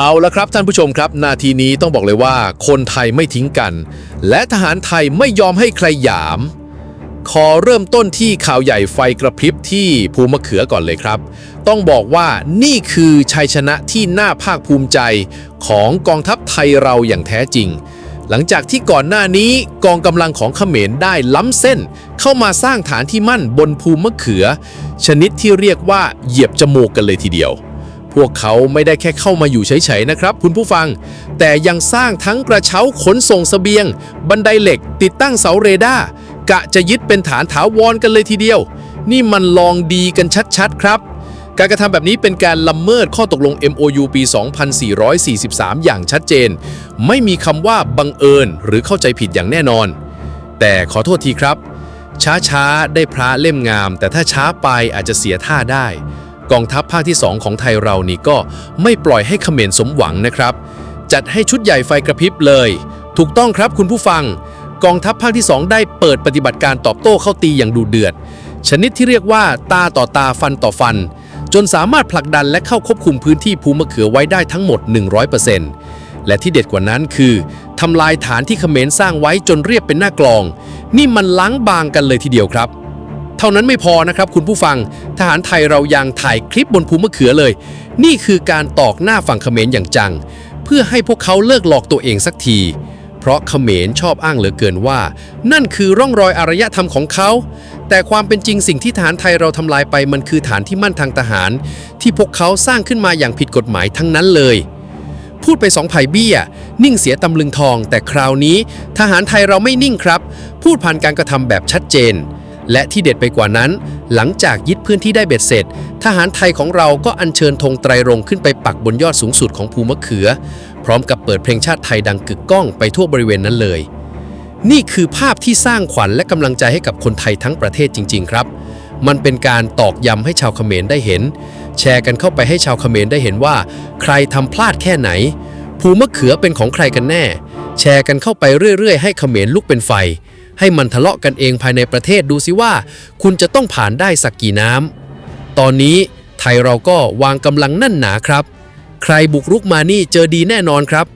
เอาละครับท่านผู้ชมครับ นาทีนี้ต้องบอกเลยว่าคนไทยไม่ทิ้งกัน และทหารไทยไม่ยอมให้ใครหยาม ขอเริ่มต้นที่ข่าวใหญ่ไฟกระพริบที่ภูมะเขือก่อนเลยครับ ต้องบอกว่านี่คือชัยชนะที่น่าภาคภูมิใจของกองทัพไทยเราอย่างแท้จริง หลังจากที่ก่อนหน้านี้กองกำลังของเขมรได้ล้ำเส้น เข้ามาสร้างฐานที่มั่นบนภูมะเขือ ชนิดที่เรียกว่าเหยียบจมูกกันเลยทีเดียว พวกเขาไม่ได้แค่เข้ามาอยู่เฉยๆนะครับ คุณผู้ฟัง แต่ยังสร้างทั้งกระเช้าขนส่งเสบียง บันไดเหล็ก ติดตั้งเสาเรดาร์กะจะยึดเป็นฐานถาวรกันเลยทีเดียว นี่มันลองดีกันชัดๆครับการกระทำแบบนี้เป็นการละเมิดข้อตกลง MOU ปี 2443 อย่างชัดเจน ไม่มีคำว่าบังเอิญหรือเข้าใจผิดอย่างแน่นอน แต่ขอโทษทีครับ ช้าๆ ได้พระเล่มงาม แต่ถ้าช้าไปอาจจะเสียท่าได้ กองทัพภาคที่ 2 ของไทยเรานี่ก็ไม่ปล่อยให้เขมรสมหวังนะครับ จัดให้ชุดใหญ่ไฟกระพริบเลย ถูกต้องครับคุณผู้ฟัง กองทัพภาคที่ 2 ได้เปิดปฏิบัติการตอบโต้เข้าตีอย่างดูเดือด ชนิดที่เรียกว่าตาต่อตาฟันต่อฟัน จนสามารถผลักดันและเข้าควบคุมพื้นที่ภูมะเขือไว้ได้ทั้งหมด 100%และที่เด็ดกว่านั้นคือทำลายฐานที่เขมรสร้างไว้จนเรียบเป็นหน้ากลอง นี่มันล้างบางกันเลยทีเดียวครับ เท่านั้นไม่พอนะครับคุณผู้ฟัง ทหารไทยเรายังถ่ายคลิปบนภูมะเขือเลย นี่คือการตอกหน้าฝั่งเขมรอย่างจัง เพื่อให้พวกเขาเลิกหลอกตัวเองสักที เพราะเขมรชอบอ้างเหลือเกินว่า นั่นคือร่องรอยอารยธรรมของเขา แต่ความเป็นจริงสิ่งที่ทหารไทยเราทำลายไปมันคือฐานที่มั่นทางทหาร ที่พวกเขาสร้างขึ้นมาอย่างผิดกฎหมายทั้งนั้นเลยพูดไปสองไผ่เบี้ย นิ่งเสียตำลึงทอง แต่คราวนี้ ทหารไทยเราไม่นิ่งครับ พูดผ่านการกระทำแบบชัดเจน และที่เด็ดไปกว่านั้น หลังจากยึดพื้นที่ได้เบ็ดเสร็จ ทหารไทยของเราก็อัญเชิญธงไตรรงขึ้นไปปักบนยอดสูงสุดของภูมะเขือ พร้อมกับเปิดเพลงชาติไทยดังกึกก้องไปทั่วบริเวณนั้นเลย นี่คือภาพที่สร้างขวัญและกำลังใจให้กับคนไทยทั้งประเทศจริง ๆ ครับ มันเป็นการตอกย้ำให้ชาวเขมรได้เห็น แชร์กันเข้าไปให้ชาวเขมรได้เห็นว่า ใครทำพลาดแค่ไหน ภูมะเขือเป็นของใครกันแน่ แชร์กันเข้าไปเรื่อยๆ ให้เขมรลุกเป็นไฟ ให้มันทะเลาะกันเองภายในประเทศดูสิว่า คุณจะต้องผ่านได้สักกี่น้ำตอนนี้ไทยเราก็วางกำลังแน่นหนาครับ ใครบุกรุกมานี่เจอดีแน่นอนครับ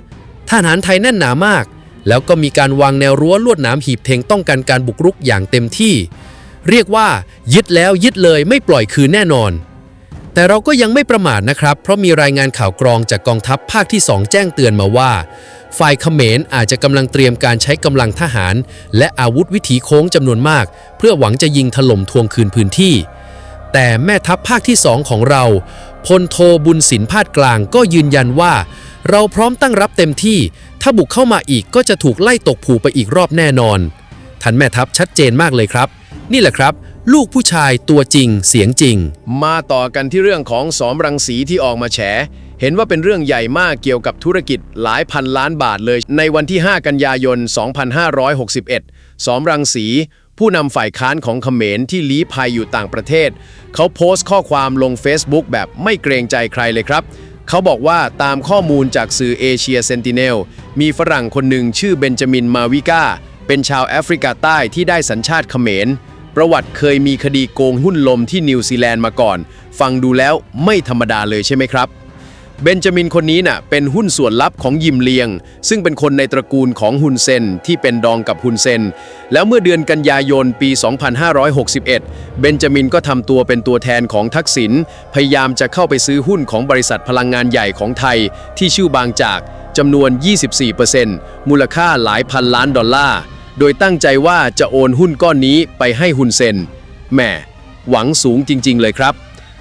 ทหารไทยแน่นหนามาก แล้วก็มีการวางแนวรั้วลวดหนามหีบเทงต้องกันการบุกรุกอย่างเต็มที่ เรียกว่า ยึดแล้วยึดเลยไม่ปล่อยคืนแน่นอน แต่เราก็ยังไม่ประมาทนะครับ เพราะมีรายงานข่าวกรองจากกองทัพภาคที่ 2 แจ้งเตือนมาว่า ฝ่ายเขมรอาจจะกำลังเตรียมการใช้กำลังทหาร และอาวุธวิถีโค้งจำนวนมาก เพื่อหวังจะยิงถล่มทวงคืนพื้นที่ แต่แม่ทัพภาคที่ 2 ของเราพลโทบุญสินพาดกลางก็ยืนยันว่า เราพร้อมตั้งรับเต็มที่ ถ้าบุกเข้ามาอีกก็จะถูกไล่ตกผูไปอีกรอบแน่นอนท่านแม่ทัพชัดเจนมากเลยครับ นี่แหละครับ ลูกผู้ชายตัวจริงเสียงจริง มาต่อกันที่เรื่องของสอมรังสีที่ออกมาแฉ เห็นว่าเป็นเรื่องใหญ่มากเกี่ยวกับธุรกิจหลายพันล้านบาทเลย ในวันที่ 5 กันยายน 2561 สอมรังสี ผู้นำฝ่ายค้านของเขมรที่ลี้ภัยอยู่ต่างประเทศ เขาโพสต์ข้อความลง Facebook แบบไม่เกรงใจใครเลยครับ เขาบอกว่าตามข้อมูลจากสื่อเอเชียเซนติเนลมีฝรั่งคนหนึ่งชื่อเบนจามินมาวิก้าเป็นชาวแอฟริกาใต้ที่ได้สัญชาติเขมร ประวัติเคยมีคดีโกงหุ้นลมที่นิวซีแลนด์มาก่อน ฟังดูแล้วไม่ธรรมดาเลยใช่ไหมครับ เบนจามินคนนี้น่ะเป็นหุ้นส่วนลับของยิมเลียง ซึ่งเป็นคนในตระกูลของฮุนเซนที่เป็นดองกับฮุนเซน แล้วเมื่อเดือนกันยายนปี 2561 เบนจามินก็ทำตัวเป็นตัวแทนของทักษิณพยายามจะเข้าไปซื้อหุ้นของบริษัทพลังงานใหญ่ของไทย ที่ชื่อบางจากจำนวน 24%มูลค่าหลายพันล้านดอลลาร์ โดยตั้งใจว่าจะโอนหุ้นก้อนนี้ไปให้ฮุนเซนแหม่หวังสูงจริง ๆ เลยครับ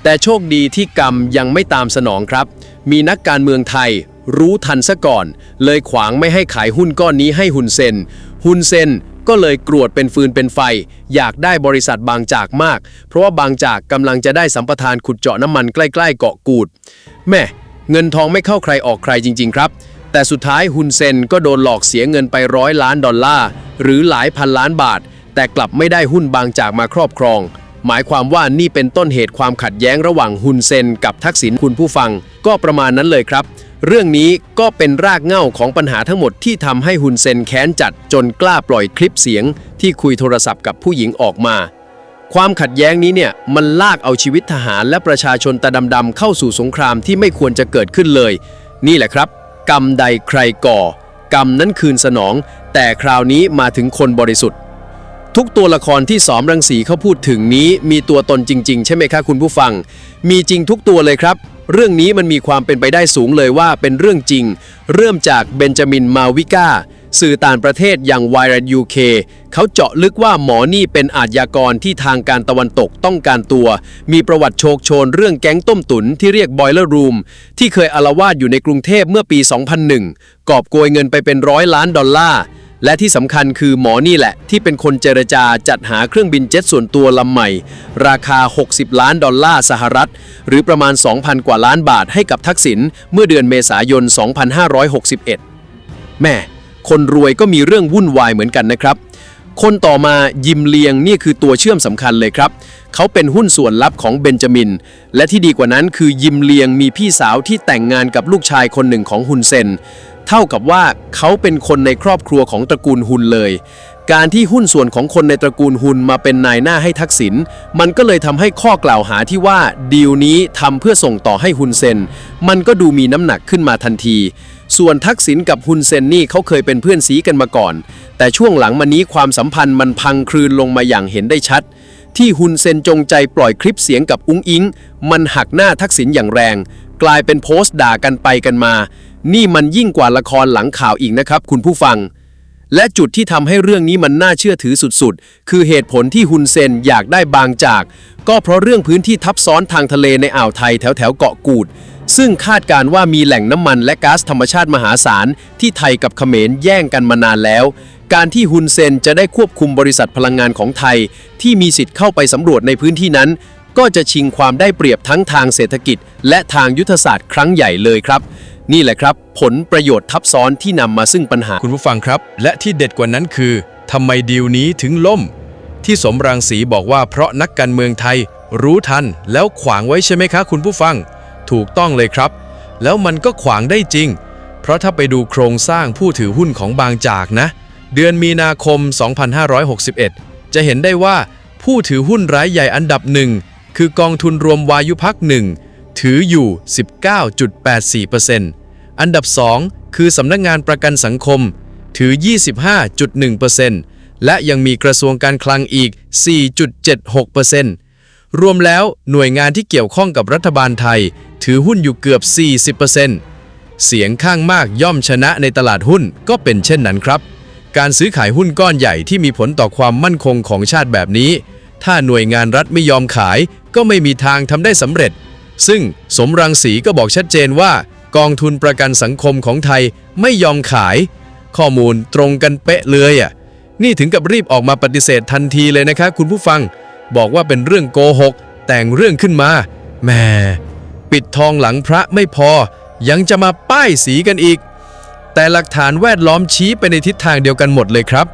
แต่โชคดีที่กรรมยังไม่ตามสนองครับ มีนักการเมืองไทยรู้ทันซะก่อน เลยขวางไม่ให้ขายหุ้นก้อนนี้ให้ฮุนเซนฮุนเซนก็เลยกรวดเป็นฟืนเป็นไฟ อยากได้บริษัทบางจากมาก เพราะว่าบางจากกำลังจะได้สัมปทานขุดเจาะน้ำมันใกล้ ๆ เกาะกูดแม่เงินทองไม่เข้าใครออกใครจริง ๆ ครับ แต่สุดท้ายฮุนเซนก็โดนหลอกเสียเงินไปร้อยล้านดอลลาร์หรือหลายพันล้านบาท แต่กลับไม่ได้หุ้นบางจากมาครอบครอง หมายความว่านี่เป็นต้นเหตุความขัดแย้งระหว่างฮุนเซนกับทักษิณคุณผู้ฟัง ก็ประมาณนั้นเลยครับ เรื่องนี้ก็เป็นรากเหง้าของปัญหาทั้งหมดที่ทำให้ฮุนเซนแค้นจัดจนกล้าปล่อยคลิปเสียง ที่คุยโทรศัพท์กับผู้หญิงออกมาความขัดแย้งนี้เนี่ยมันลากเอาชีวิตทหารและประชาชนตาดำๆเข้าสู่สงครามที่ไม่ควรจะเกิดขึ้นเลย นี่แหละครับ กรรมใดใครก่อ กรรมนั้นคืนสนอง แต่คราวนี้มาถึงคนบริสุทธิ์ ทุกตัวละครที่สอมรังสีเขาพูดถึงนี้มีตัวตนจริง ๆ ใช่ไหมคะคุณผู้ฟัง มีจริงทุกตัวเลยครับ เรื่องนี้มันมีความเป็นไปได้สูงเลยว่าเป็นเรื่องจริง เริ่มจากเบนจามินมาวิก้า สื่อต่างประเทศอย่าง w i r e UK เขาเจาะลึกว่าหมอนี่เป็นอาชญากรที่ทางการตะวันตกต้องการตัว มีประวัติโชคโชนเรื่องแก๊งต้มตุ๋นที่เรียก Boiler Room ที่เคยอาละวาดอยู่ในกรุงเทพเมื่อปี 2001 กอบโกยเงินไปเป็นร้อยล้านดอลลาร์และที่สำคัญคือหมอนี่แหละ ที่เป็นคนเจรจาจัดหาเครื่องบินเจ็ตส่วนตัวลำใหม่ ราคา 60 ล้านดอลลาร์สหรัฐ หรือประมาณ 2,000 กว่าล้านบาทให้กับทักษิณเมื่อเดือนเมษายน 2561 แม่ คนรวยก็มีเรื่องวุ่นวายเหมือนกันนะครับ คนต่อมายิมเลียงนี่คือตัวเชื่อมสำคัญเลยครับ เขาเป็นหุ้นส่วนลับของเบนจามิน และที่ดีกว่านั้นคือยิมเลียงมีพี่สาวที่แต่งงานกับลูกชายคนหนึ่งของฮุนเซน เท่ากับว่าเขาเป็นคนในครอบครัวของตระกูลฮุนเลย การที่หุ้นส่วนของคนในตระกูลฮุนมาเป็นนายหน้าให้ทักษิณ มันก็เลยทำให้ข้อกล่าวหาที่ว่าดีลนี้ทำเพื่อส่งต่อให้ฮุนเซน มันก็ดูมีน้ำหนักขึ้นมาทันที ส่วนทักษิณกับฮุนเซนนี่เขาเคยเป็นเพื่อนสีกันมาก่อน แต่ช่วงหลังมานี้ความสัมพันธ์มันพังคลืนลงมาอย่างเห็นได้ชัด ที่ฮุนเซนจงใจปล่อยคลิปเสียงกับอุ้งอิง มันหักหน้าทักษิณอย่างแรง กลายเป็นโพสต์ด่ากันไปกันมา นี่มันยิ่งกว่าละครหลังข่าวอีกนะครับ คุณผู้ฟัง และจุดที่ทำให้เรื่องนี้มันน่าเชื่อถือสุดๆ คือเหตุผลที่ฮุนเซนอยากได้บางจาก ก็เพราะเรื่องพื้นที่ทับซ้อนทางทะเลในอ่าวไทยแถวแถวๆเกาะกูด ซึ่งคาดการ์ว่ามีแหล่งน้ำมันและก๊าซธรรมชาติมหาศาล ที่ไทยกับเขมรแย่งกันมานานแล้ว การที่ฮุนเซนจะได้ควบคุมบริษัทพลังงานของไทย ที่มีสิทธิ์เข้าไปสำรวจในพื้นที่นั้น ก็จะชิงความได้เปรียบทั้งทางเศรษฐกิจ และทางยุทธศาสตร์ครั้งใหญ่เลยครับ นี่แหละครับ ผลประโยชน์ทับซ้อนที่นำมาซึ่งปัญหาคุณผู้ฟังครับ และที่เด็ดกว่านั้นคือทำไมดีลนี้ถึงล่ม ที่สมรังสีบอกว่าเพราะนักการเมืองไทย รู้ทันแล้วขวางไว้ใช่ไหมคะ คุณผู้ฟัง ถูกต้องเลยครับ แล้วมันก็ขวางได้จริง เพราะถ้าไปดูโครงสร้างผู้ถือหุ้นของบางจากนะ เดือนมีนาคม 2561 จะเห็นได้ว่าผู้ถือหุ้นรายใหญ่อันดับหนึ่งคือกองทุนรวมวายุพักหนึ่งถืออยู่ 19.84%อันดับ 2 คือสำนักงานประกันสังคม ถือ 25.1%และยังมีกระทรวงการคลังอีก 4.76% รวมแล้วหน่วยงานที่เกี่ยวข้องกับรัฐบาลไทย ถือหุ้นอยู่เกือบ 40%เสียงข้างมากย่อมชนะในตลาดหุ้นก็เป็นเช่นนั้นครับ การซื้อขายหุ้นก้อนใหญ่ที่มีผลต่อความมั่นคงของชาติแบบนี้ ถ้าหน่วยงานรัฐไม่ยอมขายก็ไม่มีทางทำได้สำเร็จ ซึ่งสมรังสีก็บอกชัดเจนว่า กองทุนประกันสังคมของไทยไม่ยอมขาย ข้อมูลตรงกันเป๊ะเลยอะนี่ถึงกับรีบออกมาปฏิเสธทันทีเลยนะคะ คุณผู้ฟัง บอกว่าเป็นเรื่องโกหก แต่งเรื่องขึ้นมาแม่ปิดทองหลังพระไม่พอ ยังจะมาป้ายสีกันอีก แต่หลักฐานแวดล้อมชี้ไปในทิศทางเดียวกันหมดเลยครับ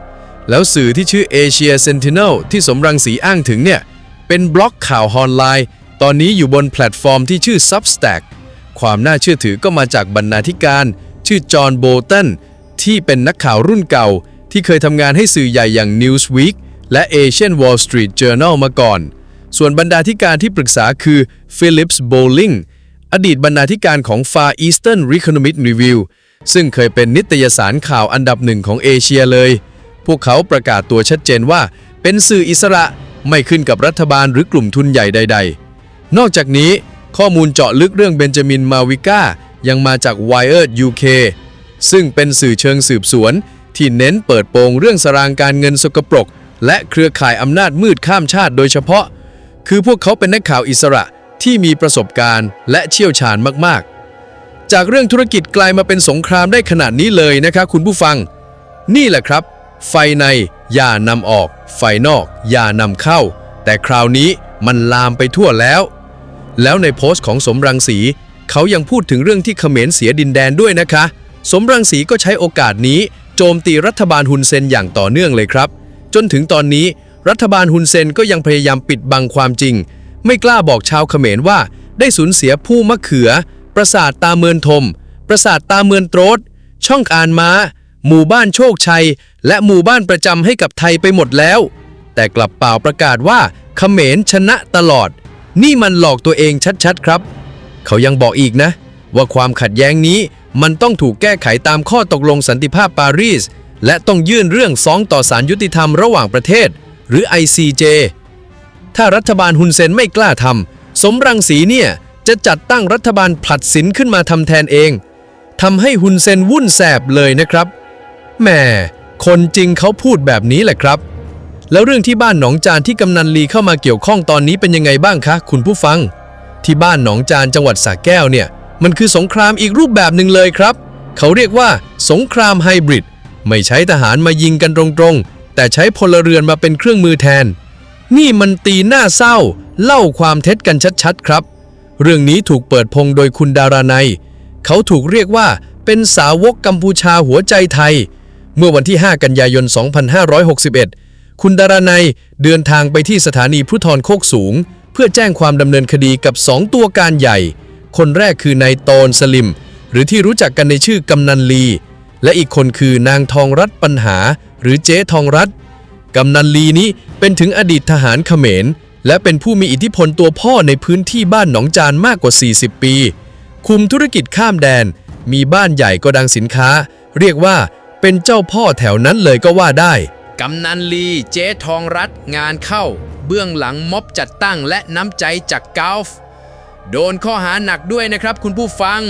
แล้วสื่อที่ชื่อ Asia Sentinel ที่สมรังสีอ้างถึงเนี่ย เป็นบล็อกข่าวออนไลน์ ตอนนี้อยู่บนแพลตฟอร์มที่ชื่อ Substack ความน่าเชื่อถือก็มาจากบรรณาธิการ ชื่อจอห์นโบตันที่เป็นนักข่าวรุ่นเก่า ที่เคยทำงานให้สื่อใหญ่อย่าง Newsweek และ Asian Wall Street Journal มาก่อน ส่วนบรรณาธิการที่ปรึกษาคือ Phillips Bowling อดีตบรรณาธิการของ Far Eastern Economic Review ซึ่งเคยเป็นนิตยสารข่าวอันดับหนึ่งของเอเชียเลย พวกเขาประกาศตัวชัดเจนว่า เป็นสื่ออิสระไม่ขึ้นกับรัฐบาลหรือกลุ่มทุนใหญ่ใด ๆ นอกจากนี้ข้อมูลเจาะลึกเรื่องเบนจามินมาวิก้ายังมาจาก Wired UK ซึ่งเป็นสื่อเชิงสืบสวน ที่เน้นเปิดโปงเรื่องสรางการเงินสกปรก และเครือข่ายอำนาจมืดข้ามชาติโดยเฉพาะ คือพวกเขาเป็นนักข่าวอิสระที่มีประสบการณ์และเชี่ยวชาญมากๆ จากเรื่องธุรกิจกลายมาเป็นสงครามได้ขนาดนี้เลยนะครับคุณผู้ฟัง นี่แหละครับ ไฟในอย่านำออก ไฟนอกอย่านำเข้า แต่คราวนี้มันลามไปทั่วแล้ว แล้วในโพสต์ของสมรังสีเขายังพูดถึงเรื่องที่เขมรเสียดินแดนด้วยนะคะ สมรังสีก็ใช้โอกาสนี้ โจมตีรัฐบาลฮุนเซนอย่างต่อเนื่องเลยครับ จนถึงตอนนี้รัฐบาลฮุนเซนก็ยังพยายามปิดบังความจริง ไม่กล้าบอกชาวเขมรว่าได้สูญเสียผู้มะเขือ ปราสาทตาเมือนทม ปราสาทตาเมือนโตรดช่องอานม้า หมู่บ้านโชคชัย และหมู่บ้านประจำให้กับไทยไปหมดแล้ว แต่กลับเปล่าประกาศว่าเขมรชนะตลอด นี่มันหลอกตัวเองชัดๆครับ เขายังบอกอีกนะ ว่าความขัดแย้งนี้มันต้องถูกแก้ไขตามข้อตกลงสันติภาพปารีส และต้องยื่นเรื่องฟ้องต่อศาลยุติธรรมระหว่างประเทศ หรือ ICJ ถ้ารัฐบาลฮุนเซนไม่กล้าทำสมรังสีเนี่ยจะจัดตั้งรัฐบาลผลัดสินขึ้นมาทำแทนเองทำให้ฮุนเซนวุ่นแสบเลยนะครับแหมคนจริงเขาพูดแบบนี้แหละครับ แล้วเรื่องที่บ้านหนองจานที่กำนันลีเข้ามาเกี่ยวข้องตอนนี้เป็นยังไงบ้างคะ คุณผู้ฟัง ที่บ้านหนองจานจังหวัดสระแก้วเนี่ย มันคือสงครามอีกรูปแบบหนึ่งเลยครับ เขาเรียกว่า สงครามไฮบริด ไม่ใช้ทหารมายิงกันตรงๆ แต่ใช้พลเรือนมาเป็นเครื่องมือแทน นี่มันตีหน้าเศร้า เล่าความเท็จกันชัดๆครับ เรื่องนี้ถูกเปิดพงโดยคุณดารานัยเขาถูกเรียกว่าเป็นสาวกกัมพูชาหัวใจไทย เมื่อวันที่ 5 กันยายน 2561 คุณดารานัยเดินทางไปที่สถานีพุทธรโคกสูง เพื่อแจ้งความดำเนินคดีกับ 2 ตัวการใหญ่ คนแรกคือนายโตนสลิม หรือที่รู้จักกันในชื่อกำนันลี และอีกคนคือนางทองรัตปัญหา หรือเจ๊ทองรัตกำนันลีนี้เป็นถึงอดีตทหารเขมร และเป็นผู้มีอิทธิพลตัวพ่อในพื้นที่บ้านหนองจานมากกว่า 40 ปี คุมธุรกิจข้ามแดน มีบ้านใหญ่ก็ดังสินค้า เรียกว่าเป็นเจ้าพ่อแถวนั้นเลยก็ว่าได้ กำนันลีเจ๊ทองรัฐงานเข้า เบื้องหลังม็อบจัดตั้งและน้ำใจจากกาฟ โดนข้อหาหนักด้วยนะครับคุณผู้ฟัง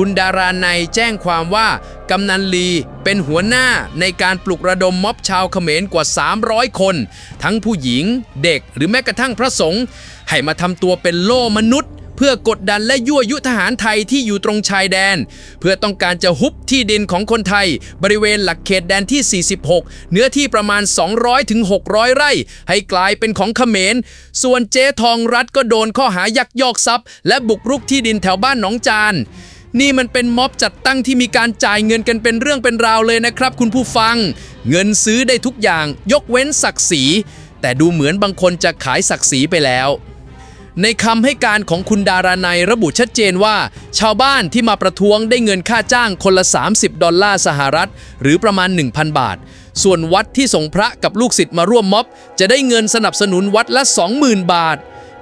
คุณดาราในยแจ้งความว่ากำนันลีเป็นหัวหน้าในการปลุกระดมม็อบชาวเขมรกว่า 300 คน ทั้งผู้หญิง เด็กหรือแม้กระทั่งพระสงฆ์ให้มาทำตัวเป็นโล่มนุษย์ เพื่อกดดันและยั่วยุทหารไทยที่อยู่ตรงชายแดน เพื่อต้องการจะฮุบที่ดินของคนไทย บริเวณหลักเขตแดนที่ 46 เนื้อที่ประมาณ 200ถึง600 ไร่ ให้กลายเป็นของเขมร ส่วนเจ๊ทองรัฐก็โดนข้อหายักยอกทรัพย์ และบุกรุกที่ดินแถวบ้านหนองจาน นี่มันเป็นม็อบจัดตั้งที่มีการจ่ายเงินกันเป็นเรื่องเป็นราวเลยนะครับ คุณผู้ฟัง เงินซื้อได้ทุกอย่าง ยกเว้นศักดิ์ศรี แต่ดูเหมือนบางคนจะขายศักดิ์ศรีไปแล้วในคำให้การของคุณดารานัยระบุชัดเจนว่า ชาวบ้านที่มาประท้วงได้เงินค่าจ้างคนละ 30 ดอลลาร์สหรัฐ หรือประมาณ 1,000 บาท ส่วนวัดที่ส่งพระกับลูกศิษย์มาร่วมม็อบ จะได้เงินสนับสนุนวัดละ 20,000 บาท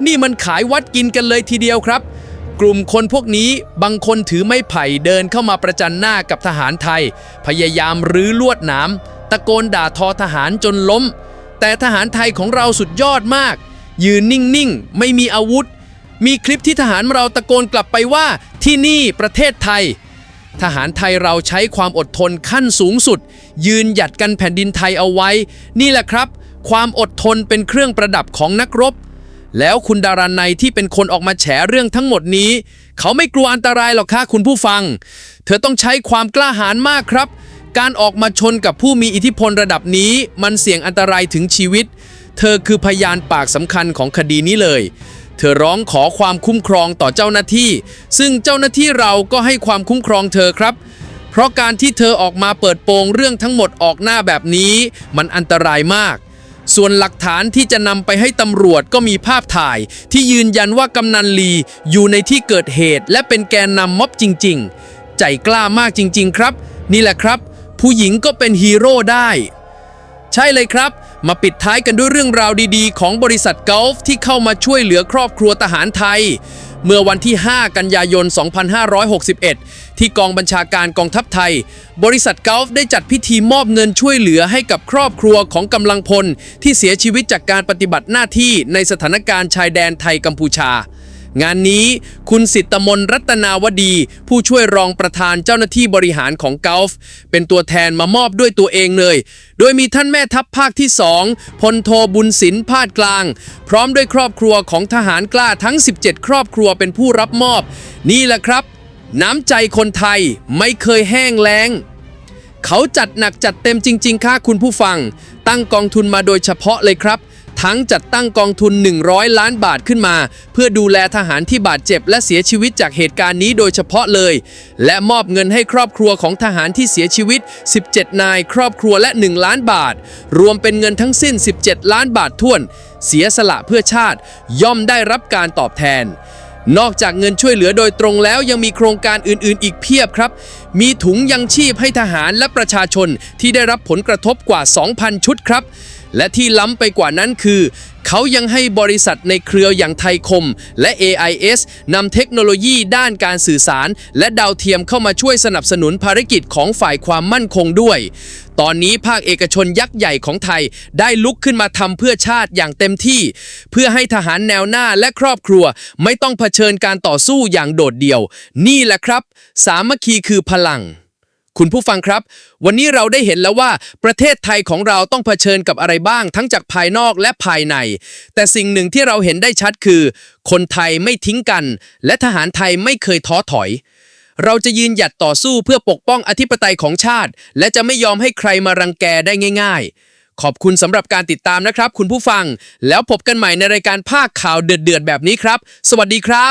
นี่มันขายวัดกินกันเลยทีเดียวครับ กลุ่มคนพวกนี้บางคนถือไม้ไผ่เดินเข้ามาประจันหน้ากับทหารไทย พยายามรื้อลวดหนามตะโกนด่าทอทหารจนล้ม แต่ทหารไทยของเราสุดยอดมาก ยืนนิ่งๆ ไม่มีอาวุธ มีคลิปที่ทหารเราตะโกนกลับไปว่าที่นี่ประเทศไทย ทหารไทยเราใช้ความอดทนขั้นสูงสุด ยืนหยัดกันแผ่นดินไทยเอาไว้ นี่แหละครับ ความอดทนเป็นเครื่องประดับของนักรบ แล้วคุณดารานัยที่เป็นคนออกมาแฉเรื่องทั้งหมดนี้ เขาไม่กลัวอันตรายหรอกค่ะคุณผู้ฟัง เธอต้องใช้ความกล้าหาญมากครับ การออกมาชนกับผู้มีอิทธิพลระดับนี้ มันเสี่ยงอันตรายถึงชีวิต เธอคือพยานปากสำคัญของคดีนี้เลย เธอร้องขอความคุ้มครองต่อเจ้าหน้าที่ ซึ่งเจ้าหน้าที่เราก็ให้ความคุ้มครองเธอครับ เพราะการที่เธอออกมาเปิดโปงเรื่องทั้งหมดออกหน้าแบบนี้ มันอันตรายมาก ส่วนหลักฐานที่จะนำไปให้ตำรวจก็มีภาพถ่าย ที่ยืนยันว่ากำนันลีอยู่ในที่เกิดเหตุ และเป็นแกนนำม็อบจริง ๆ ใจกล้ามากจริง ๆ ครับ นี่แหละครับ ผู้หญิงก็เป็นฮีโร่ได้ ใช่เลยครับ มาปิดท้ายกันด้วยเรื่องราวดีๆ ของบริษัทกอล์ฟที่เข้ามาช่วยเหลือครอบครัวทหารไทย เมื่อวันที่ 5 กันยายน 2561 ที่กองบัญชาการกองทัพไทย บริษัทกอล์ฟได้จัดพิธีมอบเงินช่วยเหลือให้กับครอบครัวของกำลังพล ที่เสียชีวิตจากการปฏิบัติหน้าที่ในสถานการณ์ชายแดนไทยกัมพูชา งานนี้คุณสิทธมนรัตนาวดี ผู้ช่วยรองประธานเจ้าหน้าที่บริหารของกอล์ฟเป็นตัวแทนมามอบด้วยตัวเองเลย โดยมีท่านแม่ทัพภาคที่ 2พลโทบุญศิลป์พาดกลาง พร้อมด้วยครอบครัวของทหารกล้าทั้ง 17 ครอบครัวเป็นผู้รับมอบ นี่แหละครับ น้ำใจคนไทยไม่เคยแห้งแล้งเขาจัดหนักจัดเต็มจริง ๆ ค่ะคุณผู้ฟัง ตั้งกองทุนมาโดยเฉพาะเลยครับ ทั้งจัดตั้งกองทุน 100 ล้านบาทขึ้นมา เพื่อดูแลทหารที่บาดเจ็บและเสียชีวิตจากเหตุการณ์นี้โดยเฉพาะเลย และมอบเงินให้ครอบครัวของทหารที่เสียชีวิต 17 นาย ครอบครัวและ 1 ล้านบาท รวมเป็นเงินทั้งสิ้น 17 ล้านบาทท้วน เสียสละเพื่อชาติ ย่อมได้รับการตอบแทนนอกจากเงินช่วยเหลือโดยตรงแล้วยังมีโครงการอื่นๆ อีกเพียบครับ มีถุงยังชีพให้ทหารและประชาชนที่ได้รับผลกระทบกว่า 2,000 ชุดครับ และที่ล้ำไปกว่านั้นคือ เขายังให้บริษัทในเครืออย่างไทยคม และ AIS นำเทคโนโลยีด้านการสื่อสาร และดาวเทียมเข้ามาช่วยสนับสนุนภารกิจของฝ่ายความมั่นคงด้วย ตอนนี้ภาคเอกชนยักษ์ใหญ่ของไทยได้ลุกขึ้นมาทำเพื่อชาติอย่างเต็มที่ เพื่อให้ทหารแนวหน้าและครอบครัว ไม่ต้องเผชิญการต่อสู้อย่างโดดเดี่ยว นี่แหละครับ สามัคคีคือพลัง คุณผู้ฟังครับ วันนี้เราได้เห็นแล้วว่าประเทศไทยของเราต้องเผชิญกับอะไรบ้าง ทั้งจากภายนอกและภายใน แต่สิ่งหนึ่งที่เราเห็นได้ชัดคือ คนไทยไม่ทิ้งกัน และทหารไทยไม่เคยท้อถอย เราจะยืนหยัดต่อสู้เพื่อปกป้องอธิปไตยของชาติ และจะไม่ยอมให้ใครมารังแกได้ง่าย ๆ ขอบคุณสำหรับการติดตามนะครับ คุณผู้ฟัง แล้วพบกันใหม่ในรายการภาคข่าวเดือดๆแบบนี้ครับ สวัสดีครับ